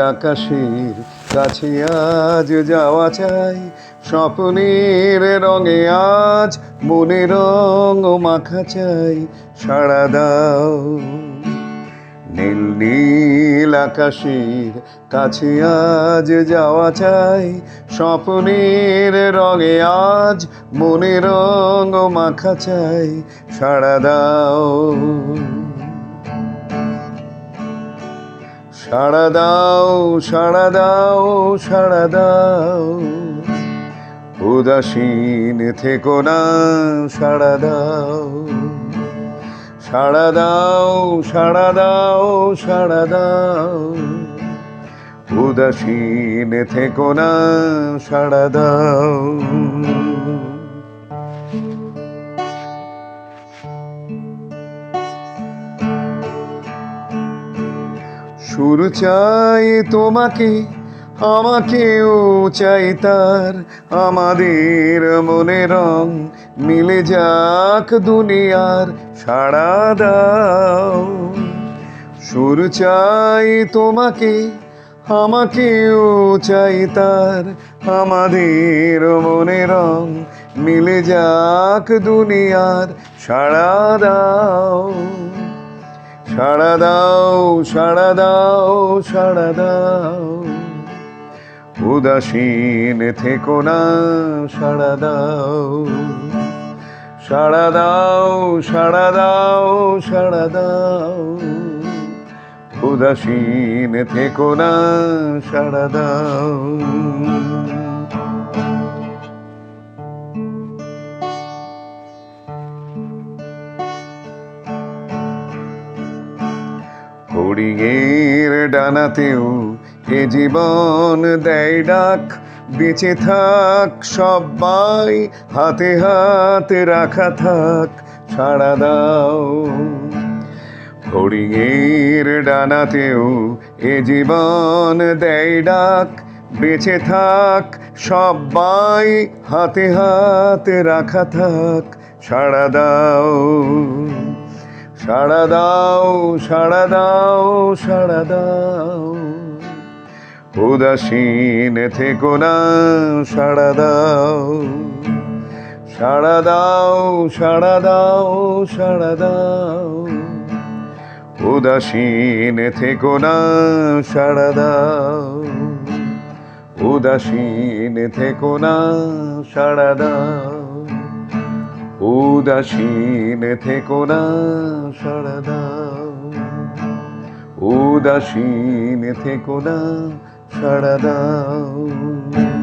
আকাশের কাছে আজ যাওয়া চাই। স্বপ্নের রঙে আজ মনে রং মাখা চাই। সাড়া দাও। নীল নীল আকাশের কাছে আজ যাওয়া চাই। স্বপ্নের রঙে আজ মনে রং মাখা চাই। সাড়া দাও। সাড়া দাও সাড়া দাও সাড়া দাও। উদাসীন থেকো না, সাড়া দাও। সাড়া দাও সাড়া দাও সাড়া দাও। উদাসীন থেকো না, সাড়া দাও। সুর চাই তোমাকে, আমাকেও চাই তার। আমাদের মনে রং মিলে যাক দুনিয়ার সাড়া দাও। সুর চাই তোমাকে, আমাকেও চাই তার। আমাদের মনে রং মিলে যাক দুনিয়ার সাড়া দাও। সাড়া দাও সাড়া দাও সাড়া দাও। উদাসীন থেকো না, সাড়া দাও। সাড়া দাও সাড়া দাও সাড়া দাও। উদাসীন থেকো না, সাড়া দাও। হরিণের ডানাতেও এ জীবন দেয় ডাক। বেঁচে থাক সবাই, হাতে হাতে রাখা থাক সাড়া দাও। হরিণের ডানাতেও এ জীবন দেয় ডাক। বেঁচে থাক সবাই, হাতে হাতে রাখা থাক সাড়া দাও। সাড়া দাও সাড়া দাও সাড়া দাও। উদাসীন থেকো না, সাড়া দাও। সাড়া দাও সাড়া দাও সাড়া দাও। উদাসীন থেকো না, সাড়া দাও। উদাসীন থেকো না, সাড়া দাও। উদাসীন থেকো না দাও উদাসীন থেকো না দাও